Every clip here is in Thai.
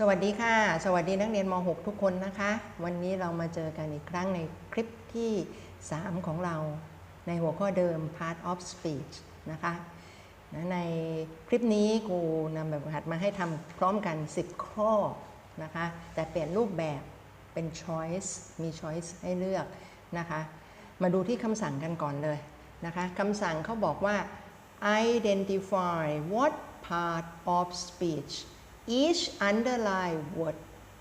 สวัสดีค่ะ สวัสดีนักเรียนม .6 ทุกคนนะคะ วันนี้เรามาเจอกันอีกครั้งในคลิปที่ 3 ของเราในหัวข้อเดิม part of speech นะคะในคลิปนี้ครูนำแบบหัดมาให้ทำพร้อมกัน 10 ข้อนะคะ แต่เปลี่ยนรูปแบบเป็น choice มี choice ให้เลือกนะคะ มาดูที่คำสั่งกันก่อนเลยนะคะคำสั่งเขาบอกว่า identify what part of speech each underline word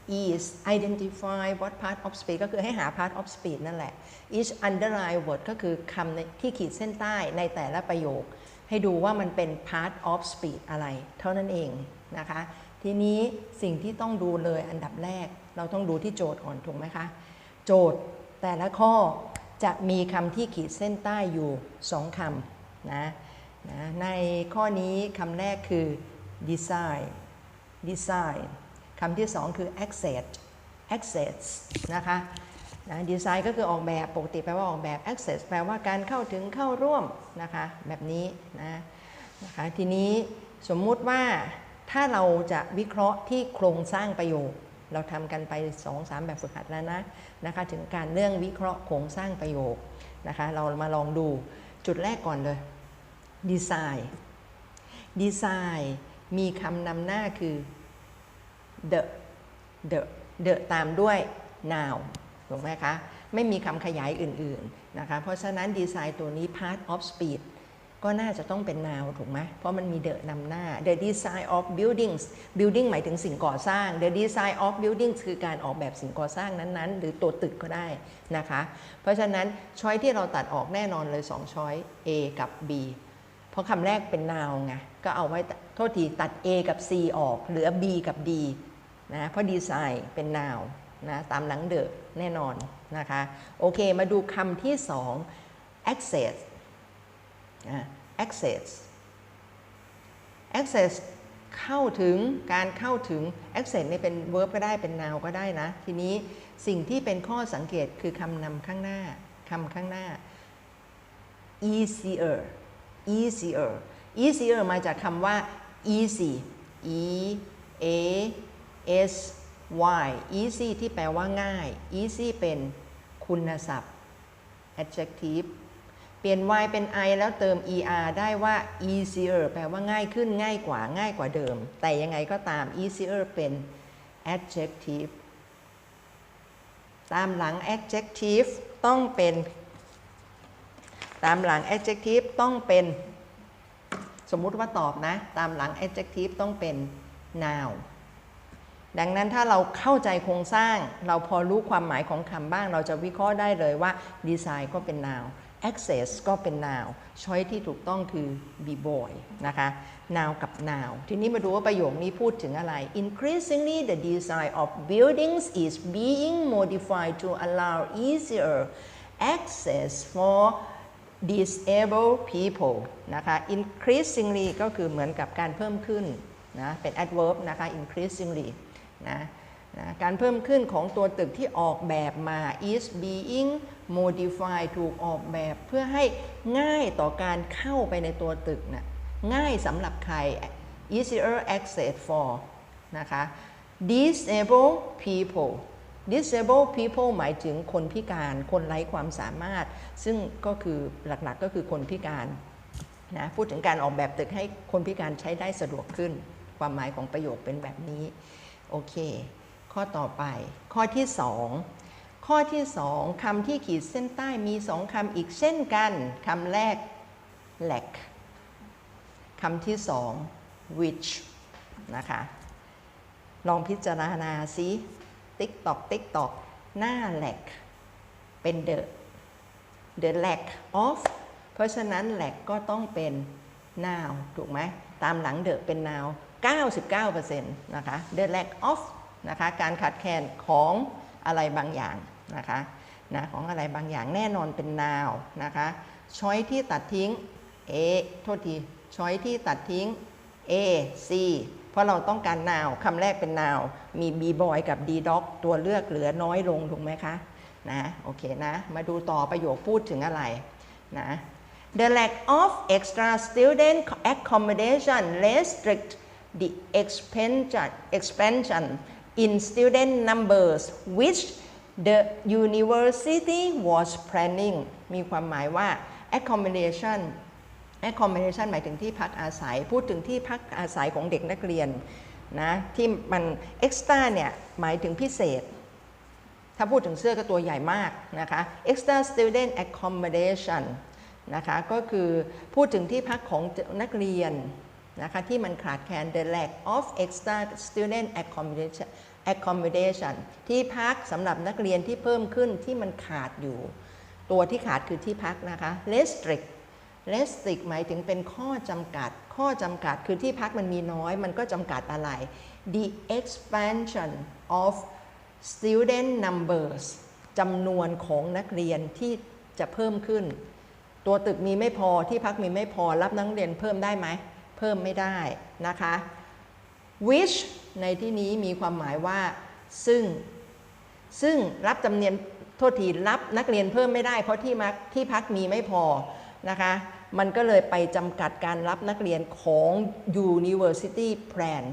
is identify what part of speech ก็คือให้หา part of speech นั่นแหละ each underline word ก็คือคำที่ขีดเส้นใต้ในแต่ละประโยค ให้ดูว่ามันเป็น part of speech อะไร เท่านั้นเองนะคะ ทีนี้สิ่งที่ต้องดูเลยอันดับแรก เราต้องดูที่โจทย์ก่อนถูกไหมคะ โจทย์แต่ละข้อจะมีคำที่ขีดเส้นใต้อยู่2คำนะนะในข้อนี้คำแรกคือ design design คำที่สองคือ access access นะคะนะ design ก็คือออกแบบปกติแปลว่าออกแบบ access แปลว่าการเข้าถึงเข้าร่วมนะคะแบบนี้นะนะคะทีนี้สมมุติว่าถ้าเราจะวิเคราะห์ที่โครงสร้างประโยค เราทำกันไป 2-3 แบบฝึกหัดแล้วนะนะคะถึงการเรื่องวิเคราะห์โครงสร้างประโยคนะคะเรามาลองดูจุดแรกก่อนเลย design design มีคำนำหน้าคือ the the the ตามด้วย now ถูกไหมคะ ไม่มีคำขยายอื่น ๆ นะคะ เพราะฉะนั้นดีไซน์ตัวนี้ part of speed ก็น่าจะต้องเป็น now ถูกไหม เพราะมันมี the นำหน้า the design of buildings building หมายถึงสิ่งก่อสร้าง the design of buildings คือการออกแบบสิ่งก่อสร้างนั้น ๆ หรือตัวตึกก็ได้นะคะ เพราะฉะนั้นช้อยที่เราตัดออกแน่นอนเลย2ช้อย A กับ B เพราะคำแรกเป็น now ไง ก็เอาไว้โทษทีตัด A กับ C ออก เหลือ B กับ D นะเพราะดีไซน์เป็น now นะตามหลังเดอะแน่นอนนะคะโอเคมาดูคำที่ 2 access access access เข้าถึงการเข้าถึง access นี่เป็น verb ก็ได้เป็น noun ก็ได้นะ ทีนี้สิ่งที่เป็นข้อสังเกตคือคำนำข้างหน้าคำข้างหน้า easier easier easier มาจากคำว่า easy e a s y easy ที่แปลว่าง่าย easy เป็นคุณศัพท์ adjective เปลี่ยน y เป็น i แล้วเติม er ได้ว่า easier แปลว่าง่ายขึ้นง่ายกว่าง่ายกว่าเดิม แต่ยังไงก็ตาม easier เป็น adjective ตามหลัง adjective ต้องเป็น ตามหลัง adjective ต้องเป็น สมมุติว่าตอบนะ ตามหลัง adjective ต้องเป็น noun ดังนั้นถ้าเราเข้าใจโครงสร้าง เราพอรู้ความหมายของคำบ้าง เราจะวิเคราะห์ได้เลยว่า design ก็เป็น noun access ก็เป็น noun ช้อยที่ถูกต้องคือ be boy นะคะ noun กับ noun ทีนี้มาดูว่าประโยคนี้พูดถึงอะไร increasingly the design of buildings is being modified to allow easier access for disabled people นะคะ increasingly ก็คือเหมือนกับการเพิ่มขึ้นนะ เป็น adverb นะคะ increasingly นะนะการเพิ่มขึ้นของตัวตึกที่ออกแบบมา is being modified ถูกออกแบบเพื่อให้ง่ายต่อการเข้าไปในตัวตึกนะง่ายสำหรับใคร easier access for นะคะ disabled people disabled people หมายถึงคนพิการ คนไร้ความสามารถ ซึ่งก็คือหลักๆก็คือคนพิการนะพูดถึงการออกแบบตึกให้คนพิการใช้ได้สะดวกขึ้น ความหมายของประโยคเป็นแบบนี้ โอเค ข้อต่อไป ข้อที่2ข้อที่2คำที่ขีดเส้นใต้มีสองคำอีกเช่นกันคำแรก lack คำที่สอง which นะคะ ลองพิจารณาซิติ๊กตอกติ๊กตอกหน้า lack เป็น the the lack of เพราะฉะนั้น lack ก็ต้องเป็น now ถูกไหม ตามหลัง the เป็น now 99%นะคะ the lack of นะคะการขาดแคลนของอะไรบางอย่างนะคะนะของอะไรบางอย่างแน่นอนเป็น now นะคะช้อยที่ตัดทิ้ง A โทษทีช้อยที่ตัดทิ้ง A C เพราะเราต้องการ now คำแรกเป็น now มี B boy กับ D dog ตัวเลือกเหลือน้อยลง ถูกไหมคะ นะ โอเคนะ มาดูต่อประโยคพูดถึงอะไร นะ The lack of extra student accommodation restrict the expansion expansion in student numbers which the university was planning มีความหมายว่า accommodation accommodation หมายถึงที่พักอาศัย พูดถึงที่พักอาศัยของเด็กนักเรียนนะที่มัน extra เนี่ยหมายถึงพิเศษ ถ้าพูดถึงเสื้อก็ตัวใหญ่มากนะคะ extra student accommodation นะคะก็คือพูดถึงที่พักของนักเรียน นะคะที่มันขาดแคลน the lack of extra student accommodation accommodation ที่พักสำหรับนักเรียนที่เพิ่มขึ้นที่มันขาดอยู่ ตัวที่ขาดคือที่พักนะคะ restrict restrict หมายถึงเป็นข้อจำกัด ข้อจำกัดคือที่พักมันมีน้อย มันก็จำกัดอะไร the expansion of student numbers จำนวนของนักเรียนที่จะเพิ่มขึ้น ตัวตึกมีไม่พอที่พักมีไม่พอรับนักเรียนเพิ่มได้ไหม เพิ่มไม่ได้นะคะ which ในที่นี้มีความหมายว่า ซึ่ง ซึ่งรับจำเนียนโทษทีรับนักเรียนเพิ่มไม่ได้ เพราะที่มักที่พักมีไม่พอนะคะ มันก็เลยไปจำกัดการรับนักเรียนของ University Plan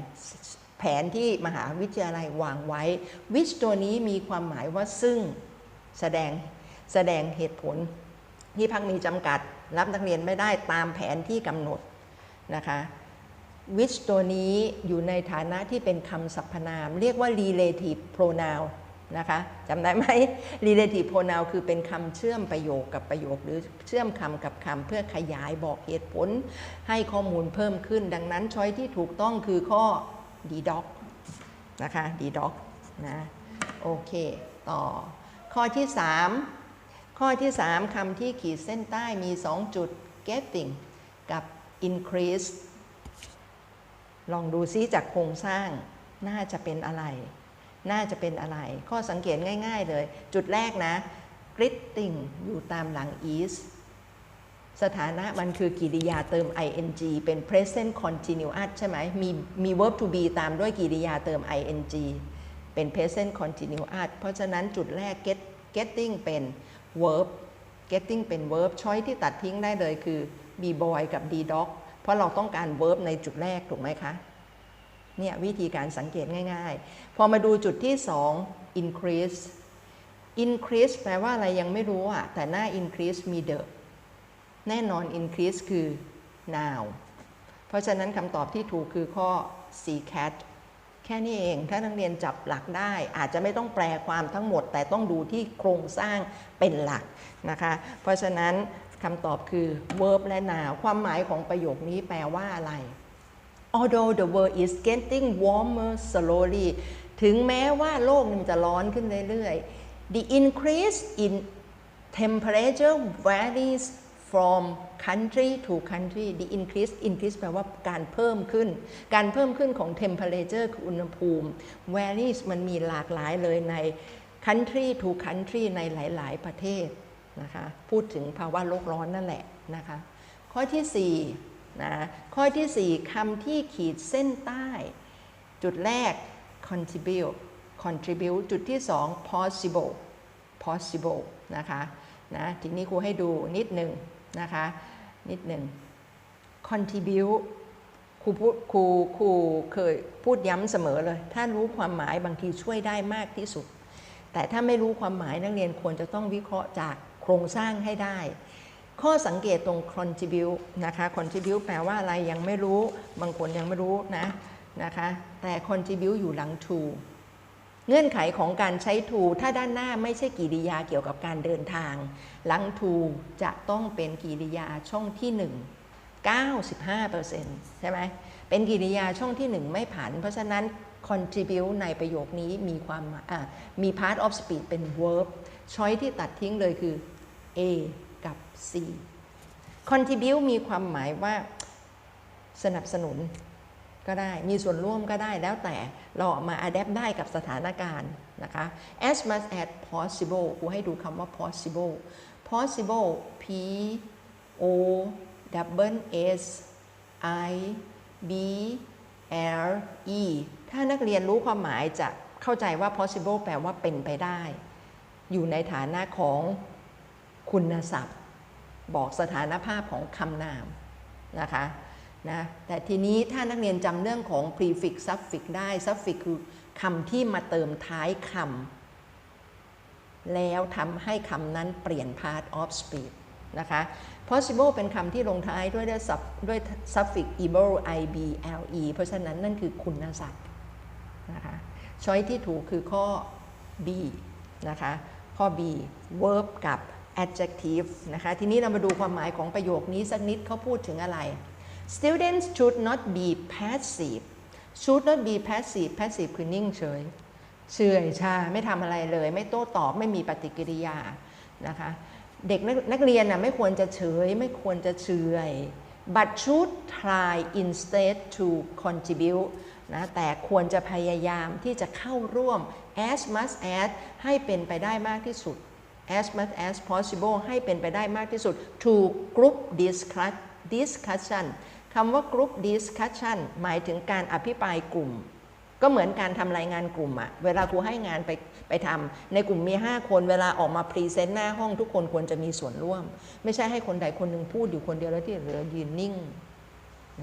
แผนที่มหาวิทยาลัยวางไว้ which ตัวนี้มีความหมายว่าซึ่งแสดงแสดงเหตุผลที่พักมีจำกัด รับนักเรียนไม่ได้ตามแผนที่กำหนด นะคะ which ตัวนี้อยู่ในฐานะที่เป็นคำสรรพนาม เรียกว่า relative pronoun นะคะจำได้ไหม relative pronoun คือเป็นคำเชื่อมประโยคกับประโยค หรือเชื่อมคำกับคำเพื่อขยายบอกเหตุผล ให้ข้อมูลเพิ่มขึ้น ดังนั้นช้อยที่ถูกต้องคือข้อ d doc นะคะ d doc นะโอเค ต่อ ข้อที่ 3 ข้อที่ 3คำที่ขีดเส้นใต้มี 2 จุด getting กับ increase ลองดูซิจากโครงสร้างน่าจะเป็นอะไร น่าจะเป็นอะไร ข้อสังเกตง่าย ๆ เลย จุดแรกนะ greeting อยู่ตามหลัง is สถานะมันคือกิริยาเติม ing เป็น present continuous ใช่ไหม มีมี verb to be ตามด้วยกิริยาเติม ing เป็น present continuous เพราะฉะนั้นจุดแรก get getting เป็น verb getting เป็น verb ช้อยที่ตัดทิ้งได้เลยคือ b boy กับ d dog เพราะเราต้องการ verb ในจุดแรกถูกไหมคะ เนี่ยวิธีการสังเกตง่ายๆ พอมาดูจุดที่ 2 increase increase แปลว่าอะไรยังไม่รู้อะแต่หน้า increase มี the แน่นอน increase คือ now เพราะฉะนั้นคำตอบที่ถูกคือข้อ C cat แค่นี้เอง ถ้านักเรียนจับหลักได้ อาจจะไม่ต้องแปลความทั้งหมด แต่ต้องดูที่โครงสร้างเป็นหลักนะคะ เพราะฉะนั้น คำตอบคือ verb และ now ความหมายของประโยคนี้แปลว่าอะไร although the world is getting warmer slowly ถึงแม้ว่าโลกมันจะร้อนขึ้นเรื่อยๆ the increase in temperature varies from country to country the increase increase แปลว่าการเพิ่มขึ้น การเพิ่มขึ้นของ temperature คืออุณหภูมิ varies มันมีหลากหลายเลยใน country to country ในหลาย ๆ ประเทศ นะคะพูดถึงภาวะโลกร้อนนั่นแหละนะคะข้อที่4นะข้อที่ 4คำที่ขีดเส้นใต้ จุดแรก contribute contribute จุดที่ 2 possible possible นะคะนะทีนี้ครูให้ดูนิดหนึ่งนะคะนิดหนึ่ง contribute ครูพูดครูครูเคยพูดย้ำเสมอเลย ถ้ารู้ความหมายบางทีช่วยได้มากที่สุด แต่ถ้าไม่รู้ความหมายนักเรียนควรจะต้องวิเคราะห์จาก โครงสร้างให้ได้ ข้อสังเกตตรง contribute นะคะ contribute แปลว่าอะไรยังไม่รู้ บางคนยังไม่รู้นะนะคะแต่ contribute อยู่หลัง to เงื่อนไขของการใช้ to ถ้าด้านหน้าไม่ใช่กิริยาเกี่ยวกับการเดินทาง หลัง to จะต้องเป็นกิริยาช่องที่ 1 95%ใช่ไหมเป็นกิริยาช่องที่ 1 ไม่ผัน เพราะฉะนั้น contribute ในประโยคนี้มีความมี part of speech เป็น verb ช้อยที่ตัดทิ้งเลยคือ A กับ C contribute มีความหมายว่าสนับสนุนก็ได้ มีส่วนร่วมก็ได้แล้วแต่เรามา adapt ได้กับสถานการณ์นะคะ as much as possible ครูให้ดูคำว่า possible possible P O double S I B L E ถ้านักเรียนรู้ความหมายจะเข้าใจว่า possible แปลว่าเป็นไปได้ อยู่ในฐานะของ คุณศัพท์ บอกสถานภาพของคำนามนะคะนะแต่ทีนี้ถ้านักเรียนจำเรื่องของ prefix suffix ได้ suffix คือคำที่มาเติมท้ายคำแล้วทำให้คำนั้นเปลี่ยน part of speech นะคะ possible เป็นคำที่ลงท้ายด้วยด้วย sub ด้วย suffix able ib le เพราะฉะนั้นนั่นคือคุณศัพท์นะคะช้อยที่ถูกคือข้อ b นะคะ ข้อ b verb กับ adjective นะคะ ทีนี้เรามาดูความหมายของประโยคนี้สักนิดเขาพูดถึงอะไร students should not be passive should not be passive passive คือนิ่งเฉย เฉยชาไม่ทำอะไรเลย ไม่โต้ตอบไม่มีปฏิกิริยานะคะ เด็กนักเรียนนะไม่ควรจะเฉย ไม่ควรจะเฉย but should try instead to contribute นะแต่ควรจะพยายามที่จะเข้าร่วม as much as ให้เป็นไปได้มากที่สุด as much as possible ให้เป็นไปได้มากที่สุด to group discussion คำว่า group discussion หมายถึงการอภิปรายกลุ่ม ก็เหมือนการทำรายงานกลุ่มอะเวลาครูให้งานไปไปทำในกลุ่มมี 5 คนเวลาออกมาพรีเซนต์หน้าห้องทุกคนควรจะมีส่วนร่วม ไม่ใช่ให้คนใดคนหนึ่งพูดอยู่คนเดียวแล้วที่เหลือยืนนิ่ง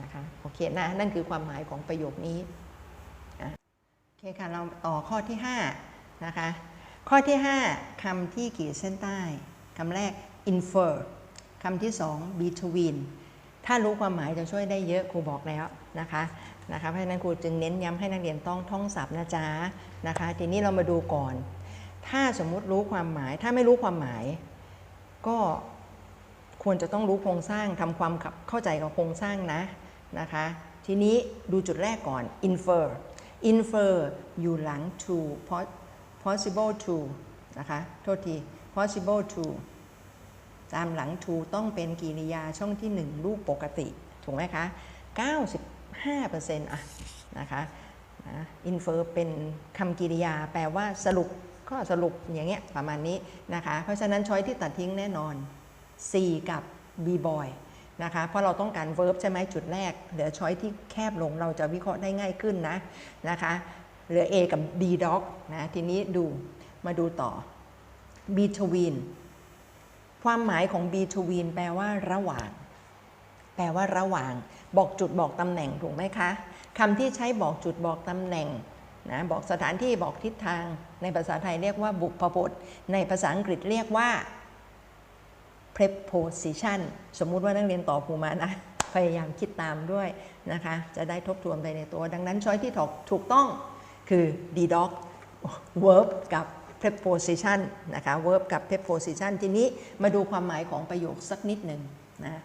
นะคะโอเคนะนั่นคือความหมายของประโยคนี้โอเคค่ะเราต่อข้อที่5นะคะ ข้อที่ 5คำที่ขีดเส้นใต้คำแรก infer คำที่ 2 between ถ้ารู้ความหมายจะช่วยได้เยอะครูบอกแล้วนะคะนะคะเพราะฉะนั้นครูจึงเน้นย้ำให้นักเรียนต้องท่องศัพท์นะจ๊ะนะคะ ทีนี้เรามาดูก่อน ถ้าสมมุติรู้ความหมาย ถ้าไม่รู้ความหมาย ก็ควรจะต้องรู้โครงสร้างทำความเข้าใจกับโครงสร้างนะนะคะ ทีนี้ดูจุดแรกก่อน infer infer อยู่หลัง to เพราะ possible to นะคะ โทษที possible to ตามหลัง to ต้องเป็นกิริยาช่องที่ 1 รูปปกติ ถูกไหมคะ 95%อะนะคะนะ infer เป็นคำกริยาแปลว่าสรุปก็สรุปอย่างเงี้ยประมาณนี้นะคะ เพราะฉะนั้นช้อยที่ตัดทิ้งแน่นอน C กับ B boy นะคะ เพราะเราต้องการ verb ใช่ไหมจุดแรก เหลือช้อยที่แคบลงเราจะวิเคราะห์ได้ง่ายขึ้นนะนะคะ เหลือ A กับ B dog นะทีนี้ดูมาดูต่อ between ความหมายของ between แปลว่าระหว่าง แปลว่าระหว่าง บอกจุดบอกตำแหน่งถูกไหมคะคำที่ใช้บอกจุดบอกตำแหน่งนะบอกสถานที่บอกทิศทาง ในภาษาไทยเรียกว่าบุพบทในภาษาอังกฤษเรียกว่า preposition สมมุติว่านักเรียนต่อภูมานะพยายามคิดตามด้วยนะคะ จะได้ทบทวนไปในตัว ดังนั้นช้อยที่ถูกต้อง คือ d dog verb กับ preposition นะคะ verb กับ preposition ทีนี้มาดูความหมายของประโยคสักนิดหนึ่งนะ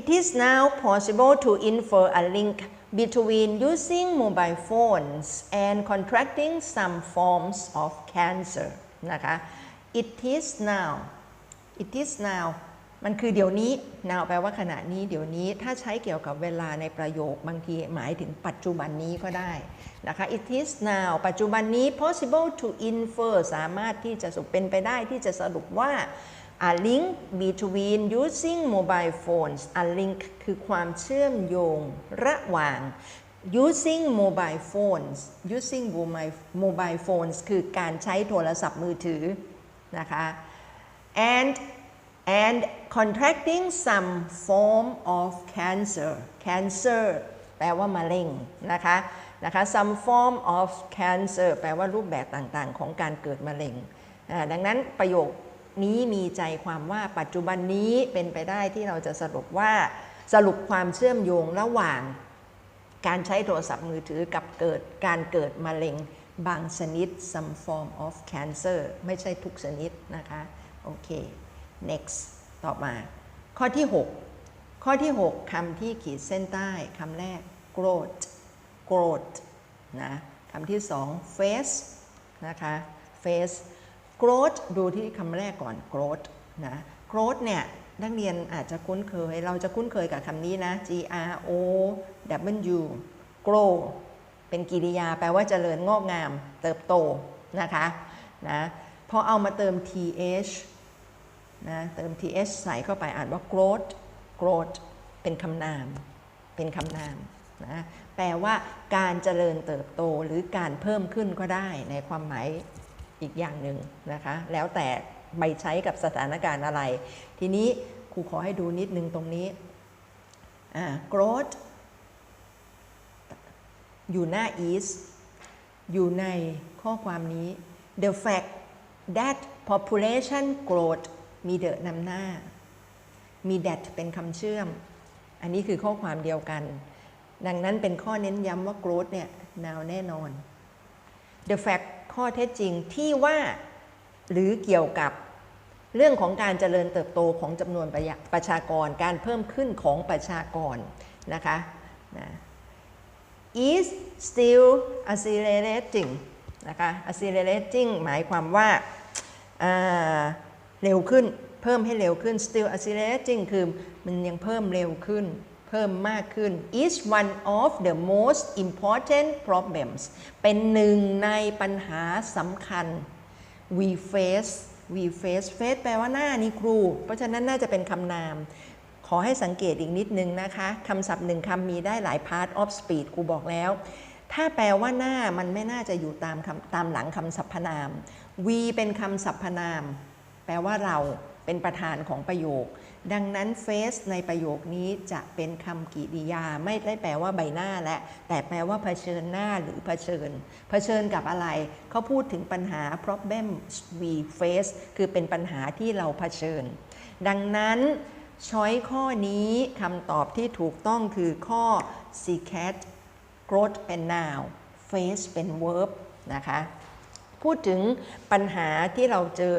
It is now possible to infer a link between using mobile phones and contracting some forms of cancer นะคะ It is now It is now มันคือเดี๋ยวนี้ now แปลว่าขณะนี้เดี๋ยวนี้ถ้าใช้เกี่ยวกับเวลาในประโยคบางทีหมายถึงปัจจุบันนี้ก็ได้นะคะ it is now ปัจจุบันนี้ possible to infer สามารถที่จะสุเป็นไปได้ที่จะสรุปว่า a link between using mobile phones a link คือความเชื่อมโยงระหว่าง using mobile phones using mobile phones คือการใช้โทรศัพท์มือถือนะคะ and and contracting some form of cancer cancer แปลว่ามะเร็งนะคะนะคะ some form of cancer แปลว่ารูปแบบต่างๆ ของการเกิดมะเร็ง ดังนั้นประโยคนี้มีใจความว่าปัจจุบันนี้เป็นไปได้ที่เราจะสรุปว่าสรุปความเชื่อมโยงระหว่าง การใช้โทรศัพท์มือถือกับเกิดการเกิดมะเร็งบางชนิด some form of cancer ไม่ใช่ทุกชนิดนะคะ โอเค next ต่อมา ข้อที่ 6 ข้อที่ 6คำที่ขีดเส้นใต้คำแรก growth growth นะคำที่ 2 face นะคะ face growth ดูที่คำแรกก่อน growth นะ growth เนี่ยนักเรียนอาจจะคุ้นเคย เราจะคุ้นเคยกับคำนี้นะ G R O W grow เป็นกิริยาแปลว่าเจริญงอกงาม เติบโตนะคะนะพอเอามาเติม th นะเติม th ใส่เข้าไปอ่านว่า growth growth เป็นคำนาม เป็นคำนามนะแปลว่าการเจริญเติบโตหรือการเพิ่มขึ้นก็ได้ในความหมายอีกอย่างหนึ่งนะคะ แล้วแต่ใบใช้กับสถานการณ์อะไร ทีนี้ครูขอให้ดูนิดนึงตรงนี้ growth อยู่หน้า is อยู่ในข้อความนี้ the fact that population growth มี the นำหน้า มี that เป็นคำเชื่อม อันนี้คือข้อความเดียวกัน ดังนั้นเป็นข้อเน้นย้ำว่า growth เนี่ย now แน่นอน the fact ข้อเท็จจริงที่ว่าหรือเกี่ยวกับเรื่องของการเจริญเติบโตของจำนวนประประชากร การเพิ่มขึ้นของประชากรนะคะนะ is still accelerating นะคะ accelerating หมายความว่าอ่า เร็วขึ้น เพิ่มให้เร็วขึ้น still accelerating คือมันยังเพิ่มเร็วขึ้น เพิ่มมากขึ้น is one of the most important problems เป็นหนึ่งในปัญหาสำคัญ we face we face face แปลว่าหน้านี่ครู เพราะฉะนั้นน่าจะเป็นคำนาม ขอให้สังเกตอีกนิดนึงนะคะคำศัพท์หนึ่งคำมีได้หลาย part of speech ครูบอกแล้ว ถ้าแปลว่าหน้ามันไม่น่าจะอยู่ตามตามหลังคำสรรพนาม we เป็นคำสรรพนาม แปลว่าเราเป็นประธานของประโยค ดังนั้น face ในประโยคนี้จะเป็นคำกริยา ไม่ได้แปลว่าใบหน้าและ แต่แปลว่าเผชิญหน้าหรือเผชิญ เผชิญกับอะไร เขาพูดถึงปัญหา problem we face คือเป็นปัญหาที่เราเผชิญ ดังนั้นช้อยข้อนี้คำตอบที่ถูกต้องคือข้อ c cat growth เป็น noun face เป็น verb นะคะ พูดถึงปัญหาที่เราเจอ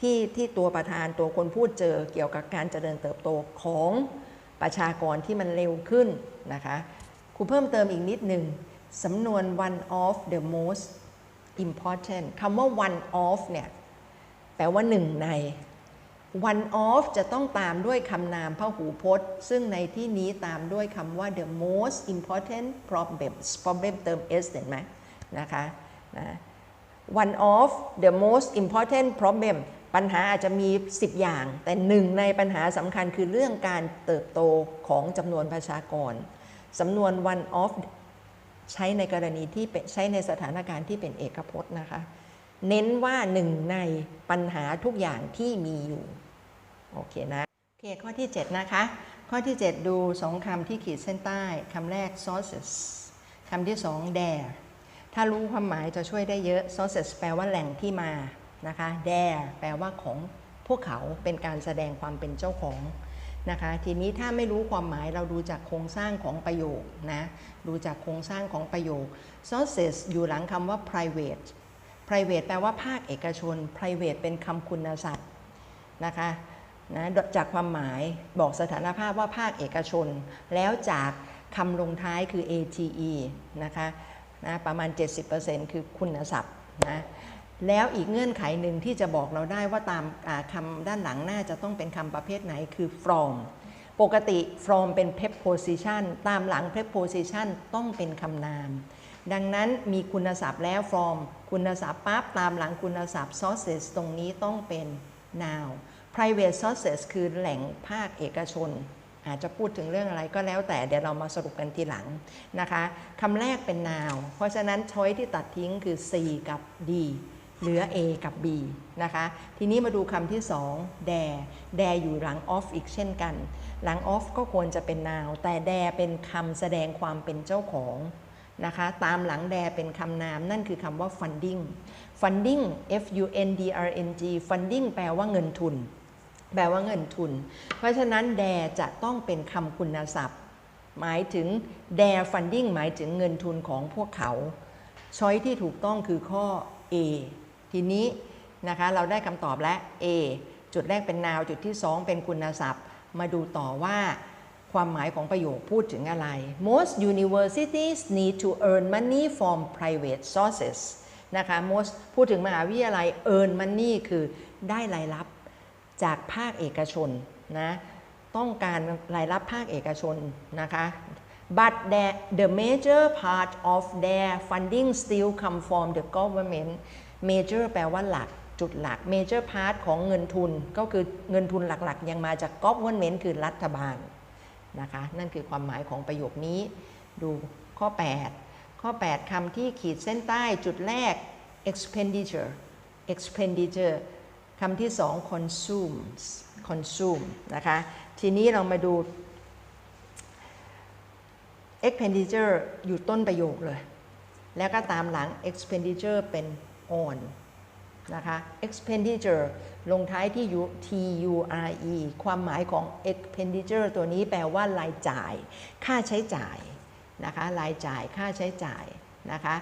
ที่ที่ตัวประธานตัวคนพูดเจอเกี่ยวกับการเจริญเติบโตของประชากรที่มันเร็วขึ้นนะคะครูเพิ่มเติมอีกนิดหนึ่งสำนวน one of the most important คำว่า one of เนี่ยแปลว่าหนึ่งใน one of จะต้องตามด้วยคำนามพหูพจน์ ซึ่งในที่นี้ตามด้วยคำว่า the most important problems problem เติม s เห็นไหมนะคะนะ one of the most important problem ปัญหาอาจจะมี 10 อย่าง แต่หนึ่งในปัญหาสำคัญคือเรื่องการเติบโตของจำนวนประชากรสำนวน one of ใช้ในกรณีที่ใช้ในสถานการณ์ที่เป็นเอกพจน์นะคะ เน้นว่าหนึ่งในปัญหาทุกอย่างที่มีอยู่ โอเคนะโอเคข้อที่ 7 นะคะ ข้อที่ 7 ดูสองคำที่ขีดเส้นใต้คำแรก sources คำที่ 2 dare ถ้ารู้ความหมายจะช่วยได้เยอะ sources แปลว่าแหล่งที่มา นะคะ dare แปลว่าของพวกเขาเป็นการแสดงความเป็นเจ้าของนะคะ ทีนี้ถ้าไม่รู้ความหมายเราดูจากโครงสร้างของประโยคนะ ดูจากโครงสร้างของประโยค sources อยู่หลังคำว่า private private แปลว่าภาคเอกชน private เป็นคำคุณศัพท์นะคะนะจากความหมายบอกสถานภาพว่าภาคเอกชน แล้วจากคำลงท้ายคือ ate นะคะนะประมาณ 70%คือคุณศัพท์นะ แล้วอีกเงื่อนไขหนึ่งที่จะบอกเราได้ว่าตามคำด้านหลังน่าจะต้องเป็นคำประเภทไหนคือ from ปกติ from เป็น preposition ตามหลัง preposition ต้องเป็นคำนาม ดังนั้นมีคุณศัพท์แล้ว from คุณศัพท์ปั๊บตามหลังคุณศัพท์ sources ตรงนี้ต้องเป็น noun private sources คือแหล่งภาคเอกชน อาจจะพูดถึงเรื่องอะไรก็แล้วแต่เดี๋ยวเรามาสรุปกันทีหลังนะคะคำแรกเป็น noun เพราะฉะนั้นช้อยที่ตัดทิ้งคือ C กับ D เหลือ A กับ B นะคะ ทีนี้มาดูคำที่2 dare dare อยู่หลัง of อีกเช่นกัน หลัง of ก็ควรจะเป็น noun แต่ dare เป็นคำแสดงความเป็นเจ้าของนะคะ ตามหลัง dare เป็นคำนาม นั่นคือคำว่า funding funding F U N D R N G funding แปลว่าเงินทุน แปลว่าเงินทุน เพราะฉะนั้น dare จะต้องเป็นคำคุณศัพท์ หมายถึง dare funding หมายถึงเงินทุนของพวกเขา ช้อยที่ถูกต้องคือข้อ A ทีนี้นะคะเราได้คำตอบแล้ว A จุดแรกเป็น noun จุดที่ 2 เป็นคุณศัพท์ มาดูต่อว่าความหมายของประโยคพูดถึงอะไร most universities need to earn money from private sources นะคะ most พูดถึงมหาวิทยาลัย earn money คือได้รายรับจากภาคเอกชนนะต้องการรายรับภาคเอกชนนะคะ but the, the major part of their funding still come from the government major แปลว่าหลักจุดหลัก major part ของเงินทุนก็คือเงินทุนหลักๆ ยังมาจาก government คือรัฐบาลนะคะนั่นคือความหมายของประโยคนี้ ดูข้อ 8 ข้อ 8คำที่ขีดเส้นใต้จุดแรก expenditure expenditure คำที่ 2 consumes consume นะคะ ทีนี้เรามาดู expenditure อยู่ต้นประโยคเลย แล้วก็ตามหลัง expenditure เป็น on นะคะ expenditure ลงท้ายที่ T U R E ความหมายของ expenditure ตัวนี้แปลว่ารายจ่าย ค่าใช้จ่ายนะคะรายจ่ายค่าใช้จ่ายนะคะ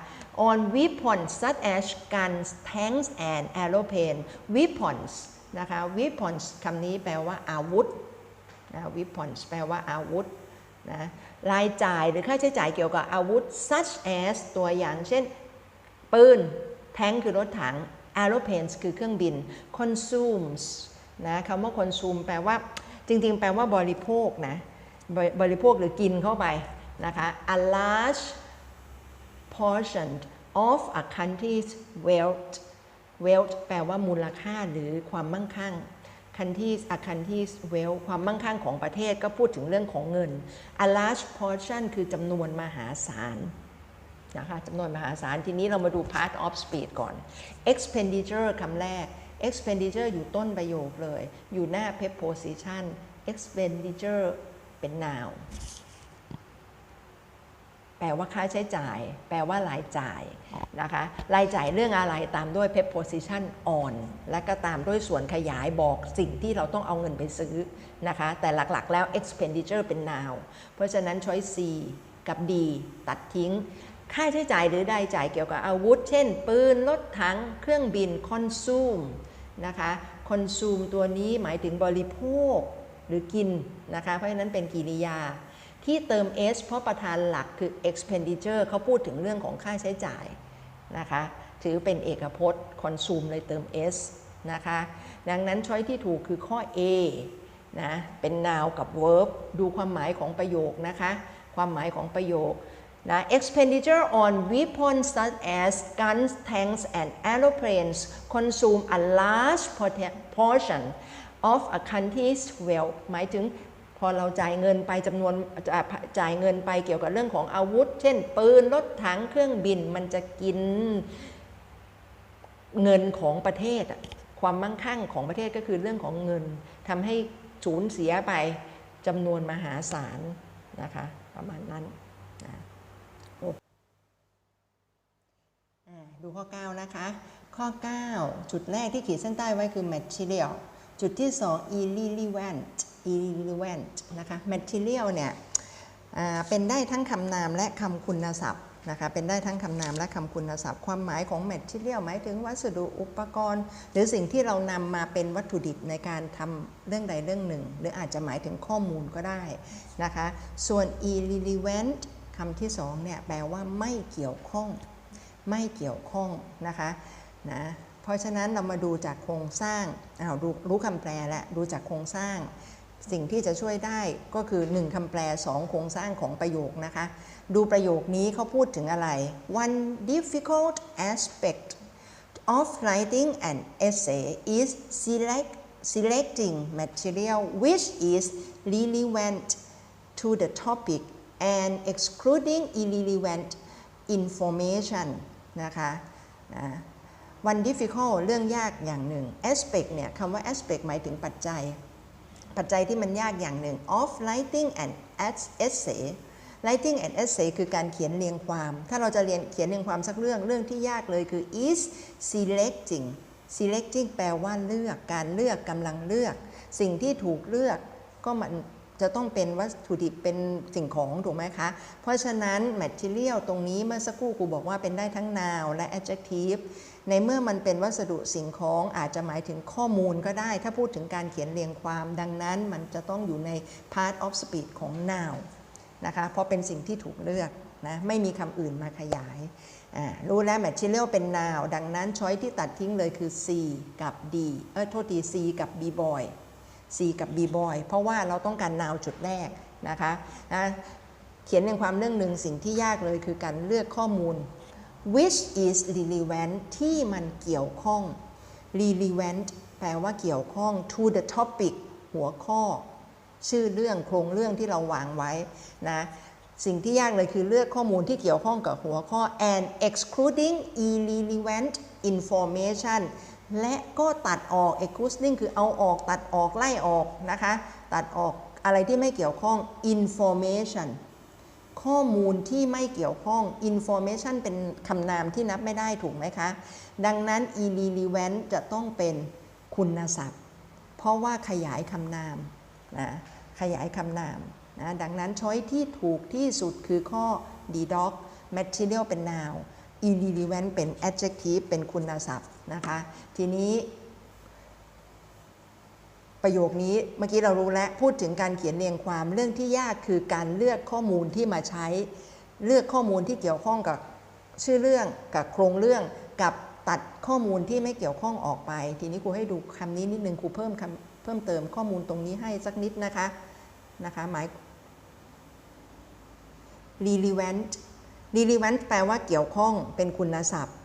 on weapons such as guns tanks and aeroplane weapons นะคะ weapons คำนี้แปลว่าอาวุธนะ weapons แปลว่าอาวุธนะรายจ่ายหรือค่าใช้จ่ายเกี่ยวกับอาวุธ such as ตัวอย่างเช่น ปืน แทงคือรถถัง aeroplanes คือเครื่องบิน consumes นะคำว่า consume แปลว่า จริงๆ แปลว่าบริโภคนะบริโภคหรือกินเข้าไปนะคะ a large portion of a country's wealth wealth แปลว่ามูลค่าหรือความมั่งคั่ง countries a country's wealth ความมั่งคั่งของประเทศก็พูดถึงเรื่องของเงิน a large portion คือจำนวนมหาศาล นะคะจำนวนมหาศาล ทีนี้เรามาดู part of speech ก่อน expenditure คำแรก expenditure อยู่ต้นประโยคเลย อยู่หน้า preposition expenditure เป็น noun แปลว่าค่าใช้จ่าย แปลว่ารายจ่ายนะคะ รายจ่ายเรื่องอะไรตามด้วย preposition on และก็ตามด้วยส่วนขยายบอกสิ่งที่เราต้องเอาเงินไปซื้อนะคะ แต่หลักๆ แล้ว expenditure เป็น noun เพราะฉะนั้น choice C กับ D ตัดทิ้ง ค่าใช้จ่ายหรือรายจ่ายเกี่ยวกับอาวุธ เช่น ปืน รถถัง เครื่องบิน consume นะคะ consume ตัวนี้หมายถึงบริโภคหรือกินนะคะ เพราะฉะนั้นเป็นกิริยา ที่เติม s เพราะประธานหลักคือ expenditure เขาพูดถึงเรื่องของค่าใช้จ่ายนะคะ ถือเป็นเอกพจน์ consume เลยเติม s นะคะ ดังนั้นช้อยที่ถูกคือข้อ A นะ เป็น noun กับ verb ดูความหมายของประโยคนะคะ ความหมายของประโยค นะ expenditure on weapons such as guns, tanks and aeroplanes consume a large portion of a country's wealth หมายถึงพอเราจ่ายเงินไปจำนวนจ่ายเงินไปเกี่ยวกับเรื่องของอาวุธ เช่น ปืนรถถังเครื่องบินมันจะกินเงินของประเทศ ความมั่งคั่งของประเทศก็คือเรื่องของเงินทำให้สูญเสียไปจำนวนมหาศาลนะคะประมาณนั้นนะ ดูข้อ 9 นะคะ ข้อ 9 จุดแรกที่ขีดเส้นใต้ไว้คือ material จุดที่ 2 irrelevant irrelevant นะคะ material เนี่ยเป็นได้ทั้งคำนามและคำคุณศัพท์นะคะ เป็นได้ทั้งคำนามและคำคุณศัพท์ ความหมายของ material หมายถึงวัสดุอุปกรณ์ หรือสิ่งที่เรานำมาเป็นวัตถุดิบในการทำเรื่องใดเรื่องหนึ่ง หรืออาจจะหมายถึงข้อมูลก็ได้นะคะ ส่วน irrelevant คำที่สองเนี่ยแปลว่าไม่เกี่ยวข้อง ไม่เกี่ยวข้องนะคะนะเพราะฉะนั้นเรามาดูจากโครงสร้างอ้าวรู้คำแปลแล้วดูจากโครงสร้าง สิ่งที่จะช่วยได้ก็คือ 1คำแปล 2 โครงสร้างของประโยคนะคะ ดูประโยคนี้เขาพูดถึงอะไร one difficult aspect of writing an essay is select selecting material which is relevant to the topic and excluding irrelevant information นะคะนะ one difficult เรื่องยากอย่างหนึ่ง aspect เนี่ยคำว่า aspect หมายถึงปัจจัย ปัจจัยที่มันยากอย่างหนึ่ง of writing an essay writing an essay คือการเขียนเรียงความ ถ้าเราจะเรียนเขียนเรียงความสักเรื่องเรื่องที่ยากเลยคือ is selecting selecting แปลว่าเลือกการเลือกกำลังเลือก สิ่งที่ถูกเลือกก็มัน จะต้องเป็นวัตถุดิบเป็นสิ่งของถูกไหมคะ เพราะฉะนั้น material ตรงนี้เมื่อสักครู่ครูบอกว่าเป็นได้ทั้ง noun และ adjective ในเมื่อมันเป็นวัสดุสิ่งของอาจจะหมายถึงข้อมูลก็ได้ ถ้าพูดถึงการเขียนเรียงความดังนั้นมันจะต้องอยู่ใน part of speech ของ noun นะคะ เพราะเป็นสิ่งที่ถูกเลือกนะไม่มีคำอื่นมาขยาย รู้แล้ว material เป็น noun ดังนั้นช้อยที่ตัดทิ้งเลยคือ C กับ D เออโทษที C กับ B boy C กับ B boy เพราะว่าเราต้องการ noun จุดแรกนะคะนะเขียนเรียงความเรื่องหนึ่งสิ่งที่ยากเลยคือการเลือกข้อมูล which is relevant ที่มันเกี่ยวข้อง relevant แปลว่าเกี่ยวข้อง to the topic หัวข้อ ชื่อเรื่องโครงเรื่องที่เราวางไว้นะสิ่งที่ยากเลยคือเลือกข้อมูลที่เกี่ยวข้องกับหัวข้อ and excluding irrelevant information และก็ตัดออก excluding คือเอาออกตัดออกไล่ออกนะคะ ตัดออกอะไรที่ไม่เกี่ยวข้อง information ข้อมูลที่ไม่เกี่ยวข้อง information เป็นคำนามที่นับไม่ได้ถูกไหมคะ ดังนั้น irrelevant จะต้องเป็นคุณศัพท์ เพราะว่าขยายคำนามนะขยายคำนามนะดังนั้นช้อยที่ถูกที่สุดคือข้อ d doc material เป็น noun irrelevant เป็น adjective เป็นคุณศัพท์ นะคะ ทีนี้ ประโยคนี้เมื่อกี้เรารู้แล้วพูดถึงการเขียนเรียงความเรื่องที่ยากคือการเลือกข้อมูลที่มาใช้ เลือกข้อมูลที่เกี่ยวข้องกับชื่อเรื่องกับโครงเรื่องกับตัดข้อมูลที่ไม่เกี่ยวข้องออกไป ทีนี้ครูให้ดูคำนี้นิดนึงครูเพิ่มคำเพิ่มเติมข้อมูลตรงนี้ให้สักนิดนะคะนะคะหมาย relevant relevant แปลว่าเกี่ยวข้องเป็นคุณศัพท์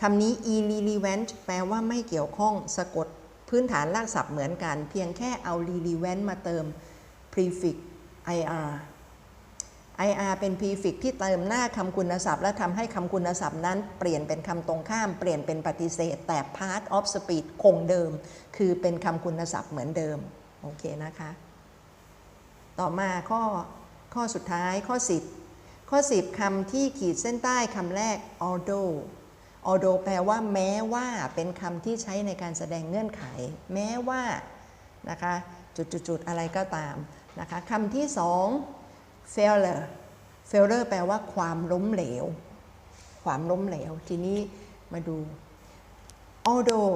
คำนี้ irrelevant แปลว่าไม่เกี่ยวข้องสะกดพื้นฐานรากศัพท์เหมือนกัน เพียงแค่เอา relevant มาเติม prefix ir ir เป็น prefix ที่เติมหน้าคำคุณศัพท์ และทำให้คำคุณศัพท์นั้นเปลี่ยนเป็นคำตรงข้าม เปลี่ยนเป็นปฏิเสธ แต่ part of speech คงเดิม คือเป็นคำคุณศัพท์เหมือนเดิม โอเคนะคะ ต่อมาข้อข้อสุดท้ายข้อ 10 ข้อ 10คำที่ขีดเส้นใต้คำแรก although although แปลว่าแม้ว่าเป็นคำที่ใช้ในการแสดงเงื่อนไข แม้ว่านะคะจุดๆๆอะไรก็ตามนะคะคำที่สอง failure failure แปลว่าความล้มเหลว ความล้มเหลว ทีนี้มาดู although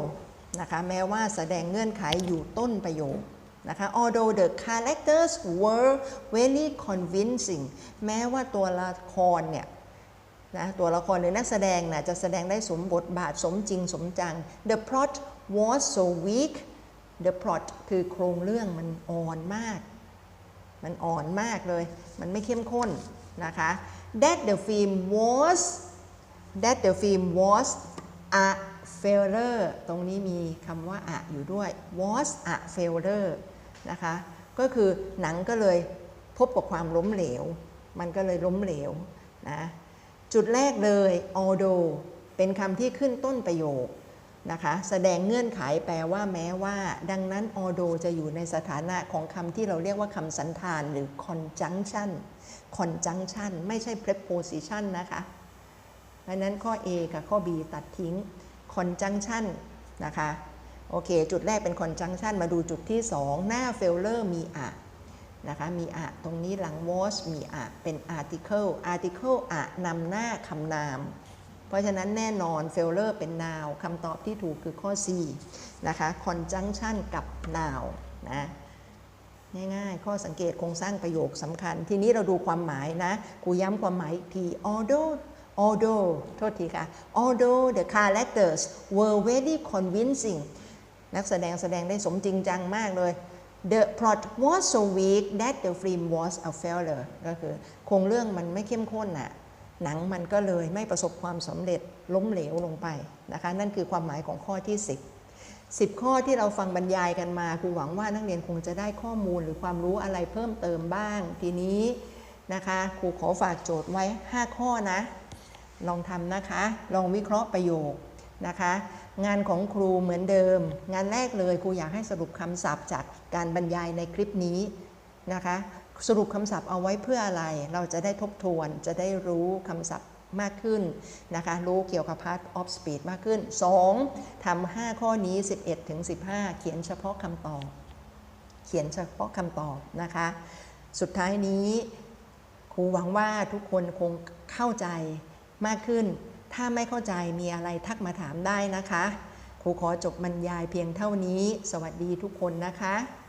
นะคะแม้ว่าแสดงเงื่อนไขอยู่ต้นประโยคนะคะ although the characters were very convincing แม้ว่าตัวละครเนี่ย นะตัวละครหรือนักแสดงนะจะแสดงได้สมบทบาทสมจริงสมจัง the plot was so weak the plot คือโครงเรื่องมันอ่อนมาก มันอ่อนมากเลย มันไม่เข้มข้นนะคะ that the film was that the film was a failure ตรงนี้มีคำว่าอะอยู่ด้วย was a failure นะคะ ก็คือหนังก็เลยพบกับความล้มเหลว มันก็เลยล้มเหลวนะ จุดแรกเลย although เป็นคำที่ขึ้นต้นประโยคนะคะ แสดงเงื่อนไขแปลว่าแม้ว่า ดังนั้น although จะอยู่ในสถานะของคำที่เราเรียกว่าคำสันธานหรือ conjunction conjunction ไม่ใช่ preposition นะคะเพราะนั้นข้อ A กับข้อ B ตัดทิ้ง conjunction นะคะ โอเค จุดแรกเป็น conjunction มาดูจุดที่ 2 หน้า failure มีอะ นะคะมีอะตรงนี้หลัง was มีอะเป็น article article อะนำหน้าคำนาม เพราะฉะนั้นแน่นอน failure เป็น noun คำตอบที่ถูกคือข้อ C นะคะ conjunction กับ noun นะง่ายๆ ข้อสังเกตโครงสร้างประโยคสำคัญ ทีนี้เราดูความหมายนะครูย้ำความหมายที although although โทษทีค่ะ although the characters were very convincing นักแสดงแสดงได้สมจริงจังมากเลย the plot was so weak that the film was a failure ก็คือโครงเรื่องมันไม่เข้มข้นน่ะหนังมันก็เลยไม่ประสบความสำเร็จล้มเหลวลงไปนะคะนั่นคือความหมายของข้อที่ 10 10 ข้อที่เราฟังบรรยายกันมาครูหวังว่านักเรียนคงจะได้ข้อมูลหรือความรู้อะไรเพิ่มเติมบ้าง ทีนี้นะคะครูขอฝากโจทย์ไว้ 5 ข้อนะ ลองทำนะคะ ลองวิเคราะห์ประโยคนะคะ งานของครูเหมือนเดิม งานแรกเลยครูอยากให้สรุปคำศัพท์จากการบรรยายในคลิปนี้นะคะ สรุปคำศัพท์เอาไว้เพื่ออะไร เราจะได้ทบทวนจะได้รู้คำศัพท์มากขึ้นนะคะ รู้เกี่ยวกับ part of speech มากขึ้น 2. ทำ5ข้อนี้ 11ถึง15 เขียนเฉพาะคำตอบ เขียนเฉพาะคำตอบนะคะ สุดท้ายนี้ครูหวังว่าทุกคนคงเข้าใจมากขึ้น ถ้าไม่เข้าใจมีอะไรทักมาถามได้นะคะ ครูขอจบบรรยายเพียงเท่านี้ สวัสดีทุกคนนะคะ